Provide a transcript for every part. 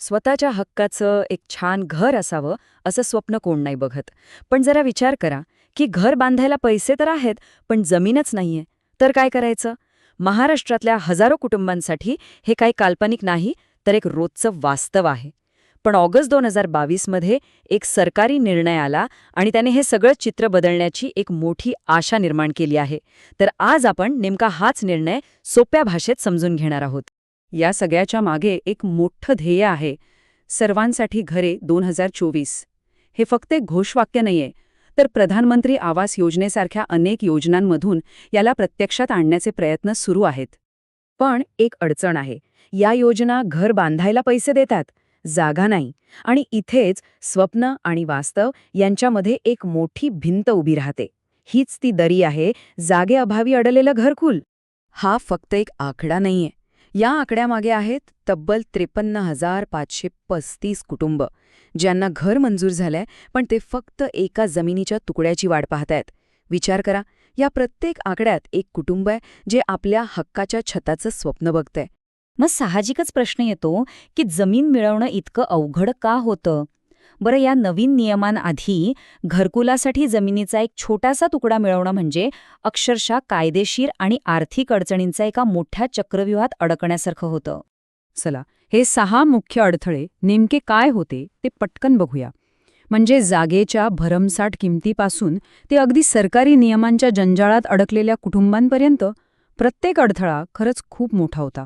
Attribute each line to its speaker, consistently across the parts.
Speaker 1: स्वतःच्या हक्काचं एक छान घर असावं असं स्वप्न कोण नाही बघत. पण जरा विचार करा की घर बांधायला पैसे तर आहेत पण जमीनच नाहीये. तर काय करायचं? महाराष्ट्रातल्या हजारो कुटुंबांसाठी हे काही काल्पनिक नाही तर एक रोजचं वास्तव आहे. पण ऑगस्ट दोन हजार बावीसमध्ये एक सरकारी निर्णय आला आणि त्याने हे सगळं चित्र बदलण्याची एक मोठी आशा निर्माण केली आहे. तर आज आपण नेमका हाच निर्णय सोप्या भाषेत समजून घेणार आहोत.
Speaker 2: या सगळ्याच्या मागे एक मोठं ध्येय आहे. सर्वांसाठी घरे दोन हजार चोवीस. हे फक्त एक घोषवाक्य नाहीये तर प्रधानमंत्री आवास योजनेसारख्या अनेक योजनांमधून याला प्रत्यक्षात आणण्याचे प्रयत्न सुरू आहेत.
Speaker 1: पण एक अडचण आहे या योजना घर बांधायला पैसे देतात जागा नाही आणि इथेच स्वप्न आणि वास्तव यांच्यामध्ये एक मोठी भिंत उभी राहते. हीच ती दरी आहे जागेअभावी अडलेलं घरकुल. हा फक्त एक आकडा नाहीये. या आकड्यामागे आहेत तब्बल त्रेपन्न हजार पाचशे पस्तीस कुटुंब ज्यांना घर मंजूर झालंय पण ते फक्त एका जमिनीच्या तुकड्याची वाट पाहतायत. विचार करा या प्रत्येक आकड्यात एक कुटुंब आहे जे आपल्या हक्काच्या छताचं स्वप्न बघतंय. मग साहजिकच प्रश्न येतो की जमीन मिळवणं इतकं अवघड का होतं? बरं या नवीन नियमांआधी घरकुलासाठी जमिनीचा एक छोटासा तुकडा मिळवणं म्हणजे अक्षरशः कायदेशीर आणि आर्थिक अडचणींचा एका मोठ्या चक्रव्यूहात अडकण्यासारखं होतं.
Speaker 2: चला हे सहा मुख्य अडथळे नेमके काय होते ते पटकन बघूया. म्हणजे जागेच्या भरमसाठ किमतीपासून ते अगदी सरकारी नियमांच्या जंजाळात अडकलेल्या कुटुंबांपर्यंत प्रत्येक अडथळा खरंच खूप मोठा होता.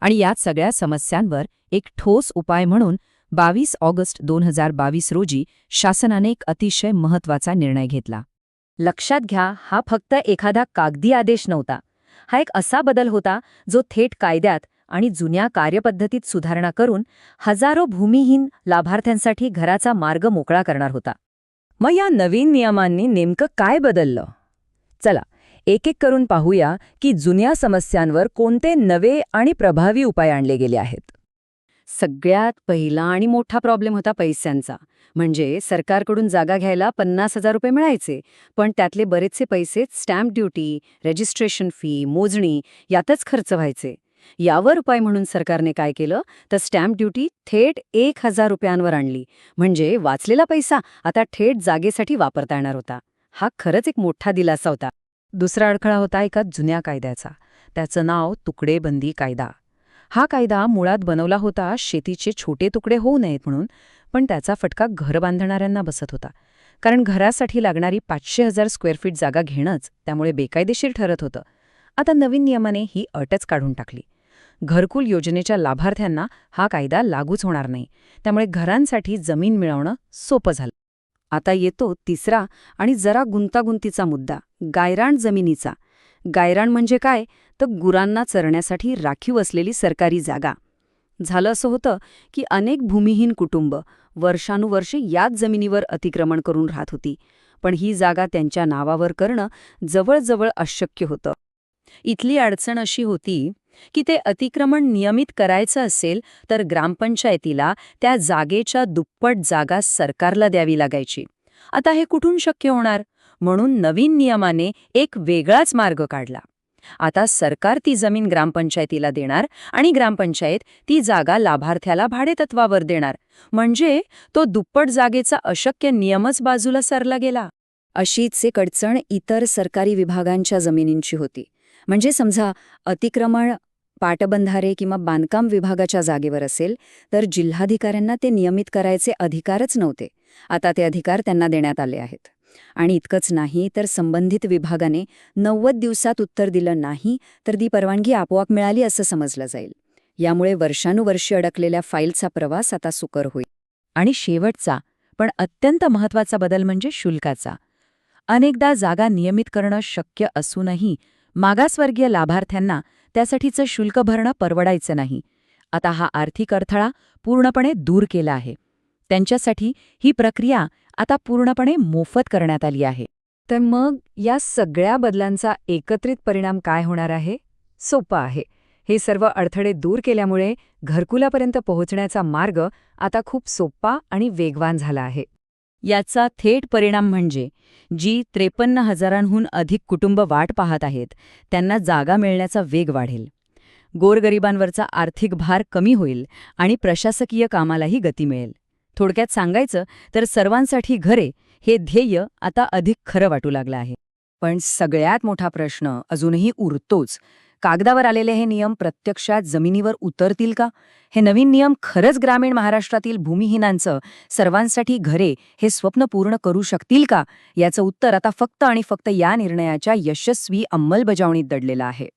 Speaker 1: आणि यात सगळ्या समस्यांवर एक ठोस उपाय म्हणून बावीस ऑगस्ट दोन हजार बावीस रोजी शासनाने एक अतिशय महत्त्वाचा निर्णय घेतला. लक्षात घ्या हा फक्त एखादा कागदी आदेश नव्हता. हा एक असा बदल होता जो थेट कायद्यात आणि जुन्या कार्यपद्धतीत सुधारणा करून हजारो भूमिहीन लाभार्थ्यांसाठी घराचा मार्ग मोकळा करणार होता. मग या नवीन नियमांनी नेमकं काय बदललं? चला एक एक करून पाहूया की जुन्या समस्यांवर कोणते नवे आणि प्रभावी उपाय आणले गेले आहेत. सगळ्यात पहिला आणि मोठा प्रॉब्लेम होता पैशांचा. म्हणजे सरकारकडून जागा घ्यायला पन्नास हजार रुपये मिळायचे. पण त्यातले बरेचसे पैसे स्टॅम्प ड्युटी रजिस्ट्रेशन फी मोजणी यातच खर्च व्हायचे. यावर उपाय म्हणून सरकारने काय केलं? तर स्टॅम्प ड्युटी थेट एक हजार रुपयांवर आणली. म्हणजे वाचलेला पैसा आता थेट जागेसाठी वापरता येणार होता. हा खरंच एक मोठा दिलासा होता.
Speaker 2: दुसरा अडखळा होता एका जुन्या कायद्याचा. त्याचं नाव तुकडेबंदी कायदा. हा कायदा मुळात बनवला होता शेतीचे छोटे तुकडे होऊ नयेत म्हणून पण त्याचा फटका घर बांधणाऱ्यांना बसत होता. कारण घरासाठी लागणारी पाचशे हजार स्क्वेअर फीट जागा घेणंच त्यामुळे बेकायदेशीर ठरत होतं. आता नवीन नियमाने ही अटच काढून टाकली. घरकुल योजनेच्या लाभार्थ्यांना हा कायदा लागूच होणार नाही. त्यामुळे घरांसाठी जमीन मिळवणं सोपं झालं. आता येतो तिसरा आणि जरा गुंतागुंतीचा मुद्दा गायराण जमिनीचा. गायराण म्हणजे काय? तर गुरांना चरण्यासाठी राखीव असलेली सरकारी जागा. झालं असं होतं की अनेक भूमिहीन कुटुंब वर्षानुवर्षे याच जमिनीवर अतिक्रमण करून राहत होती पण ही जागा त्यांच्या नावावर करणं जवळजवळ अशक्य होतं. इथली अडचण अशी होती की ते अतिक्रमण नियमित करायचं असेल तर ग्रामपंचायतीला त्या जागेच्या दुप्पट जागा सरकारला द्यावी लागायची. आता हे कुठून शक्य होणार? म्हणून नवीन नियमाने एक वेगळाच मार्ग काढला. आता सरकार ती जमीन ग्रामपंचायतीला देणार आणि ग्रामपंचायत ती जागा लाभार्थ्याला भाडेतत्वावर देणार. म्हणजे तो दुप्पट जागेचा अशक्य नियमच बाजूला सरला गेला. अशीच एक अडचण इतर सरकारी विभागांच्या जमिनींची होती. म्हणजे समजा अतिक्रमण पाटबंधारे किंवा बांधकाम विभागाच्या जागेवर असेल तर जिल्हाधिकाऱ्यांना ते नियमित करायचे अधिकारच नव्हते. आता ते अधिकार त्यांना देण्यात आले आहेत. आणि इतकंच नाही तर संबंधित विभागाने नव्वद दिवसात उत्तर दिलं नाही तर ती परवानगी आपोआप मिळाली असं समजलं जाईल. यामुळे वर्षानुवर्षी अडकलेल्या फाईलचा प्रवास आता सुकर होईल. आणि शेवटचा पण अत्यंत महत्त्वाचा बदल म्हणजे शुल्काचा. अनेकदा जागा नियमित करणं शक्य असूनही मागासवर्गीय लाभार्थ्यांना त्यासाठीचं शुल्क भरणं परवडायचं नाही. आता हा आर्थिक अडथळा पूर्णपणे दूर केला आहे. त्यांच्यासाठी ही प्रक्रिया आता पूर्णपणे मोफत करण्यात आली आहे. तर मग या सगळ्या बदलांचा एकत्रित परिणाम काय होणार आहे? सोपा आहे. हे सर्व अडथळे दूर केल्यामुळे घरकुलापर्यंत पोहोचण्याचा मार्ग आता खूप सोपा आणि वेगवान झाला आहे. याचा थेट परिणाम म्हणजे जी त्रेपन्न हजारांहून अधिक कुटुंब वाट पाहत आहेत त्यांना जागा मिळण्याचा वेग वाढेल. गोरगरिबांवरचा आर्थिक भार कमी होईल आणि प्रशासकीय कामालाही गती मिळेल. थोडक्यात सांगायचं तर सर्वांसाठी घरे हे ध्येय आता अधिक खरं वाटू लागलं आहे.
Speaker 1: पण सगळ्यात मोठा प्रश्न अजूनही उरतोच. कागदावर आलेले हे नियम प्रत्यक्षात जमिनीवर उतरतील का? हे नवीन नियम खरंच ग्रामीण महाराष्ट्रातील भूमिहीनांचं सर्वांसाठी घरे हे स्वप्न पूर्ण करू शकतील का? याचं उत्तर आता फक्त आणि फक्त या निर्णयाच्या यशस्वी अंमलबजावणीत दडलेलं आहे.